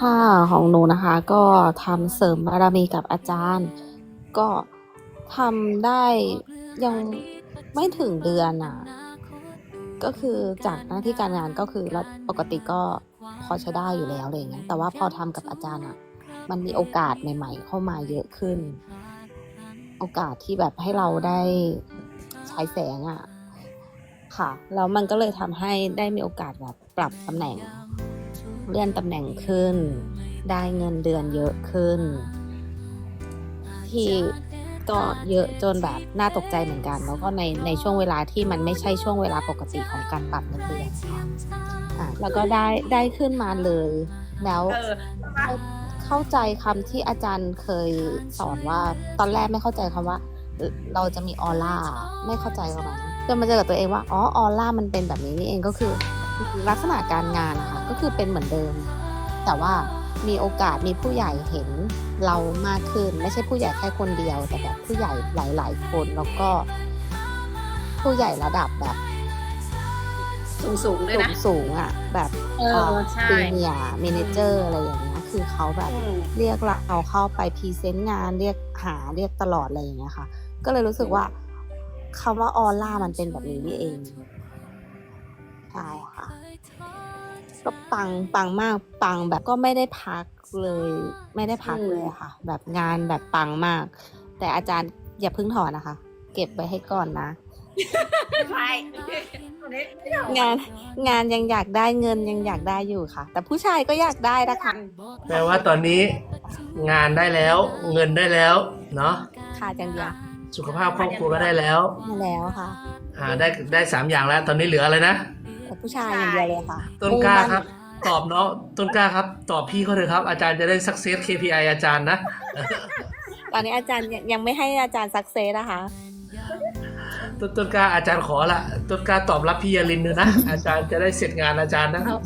ค่ะของหนูนะคะ ก็ทำเสริมบารมีกับอาจารย์ ก็ทำได้ยังไม่ถึงเดือนอะ ก็คือจากหน้าที่การงานก็คือแล้วปกติก็พอใช้ได้อยู่แล้วอะไรเงี้ยแต่ว่าพอทำกับอาจารย์อะ มันมีโอกาสใหม่ ๆ เข้ามาเยอะขึ้น โอกาสที่แบบให้เราได้ใช้แสงอะค่ะแล้วมันก็เลยทำให้ได้มีโอกาสแบบปรับตำแหน่ง เลื่อนตำแหน่งขึ้น ได้เงินเดือนเยอะขึ้น ที่ก็เยอะจนแบบน่าตกใจเหมือนกัน แล้วก็ในในช่วงเวลาที่มันไม่ใช่ช่วงเวลาปกติของการปรับเงินเดือนค่ะอะแล้วก็ได้ได้ขึ้นมาเลย แล้วเออเข้าเข้าใจคำที่อาจารย์เคยสอนว่าตอนแรกไม่เข้าใจคำว่าเอ่อเราจะมีออร่าไม่เข้าใจประมาณนั้นจนมาเจอกับตัวเองว่าอ๋อออร่ามันเป็นแบบนี้นี่เองก็คือ ลักษณะการงานนะคะก็คือเป็นเหมือนเดิม แต่ว่ามีโอกาสมีผู้ใหญ่เห็นเรามากขึ้น ไม่ใช่ผู้ใหญ่แค่คนเดียว แต่แบบผู้ใหญ่หลาย ๆ คนแล้วก็ ผู้ใหญ่ระดับแบบสูงสูงๆด้วยนะสูงๆอะ แบบเออใช่ซีเนียเมเนเจอร์อะไรอย่างเงี้ยคือเขาแบบอืมเรียกเราเข้าไปพรีเซนต์งานเรียกหาเรียกตลอดอะไรอย่างเงี้ยค่ะ ก็เลยรู้สึกว่าคำว่าออร่ามันเป็นแบบนี้นี่เอง ใช่ค่ะก็ปังปังมากปังแบบก็ไม่ได้พักเลย ไม่ได้พักเลยอะค่ะ แบบงานแบบปังมาก แต่อาจารย์อย่าเพิ่งถอนนะคะ เก็บไว้ให้ก่อนนะใช่งานงานยังอยากได้เงินยังอยากได้อยู่ค่ะ แต่ผู้ชายก็อยากได้นะคะแปลว่าตอนนี้งานได้แล้วเงินได้แล้วเนาะขาดอย่างเดียวสุขภาพครอบครัวก็ได้แล้วมาแล้วค่ะ อ่าได้ได้สามอย่างแล้ว ตอนนี้เหลืออะไรนะ แต่ผู้ชายอย่างเดียวเลยค่ะ ต้นกล้าครับ ตอบเนาะต้นกล้าครับ ตอบพี่เขาเลยครับ อาจารย์จะได้ success KPI อาจารย์นะ ตอนนี้อาจารย์ยังยังไม่ให้อาจารย์สักเซสนะคะ ต้นต้นกล้าอาจารย์ขอละต้นกล้าตอบรับพี่ยาลินเลยนะ อาจารย์จะได้เสร็จงานอาจารย์นะครับ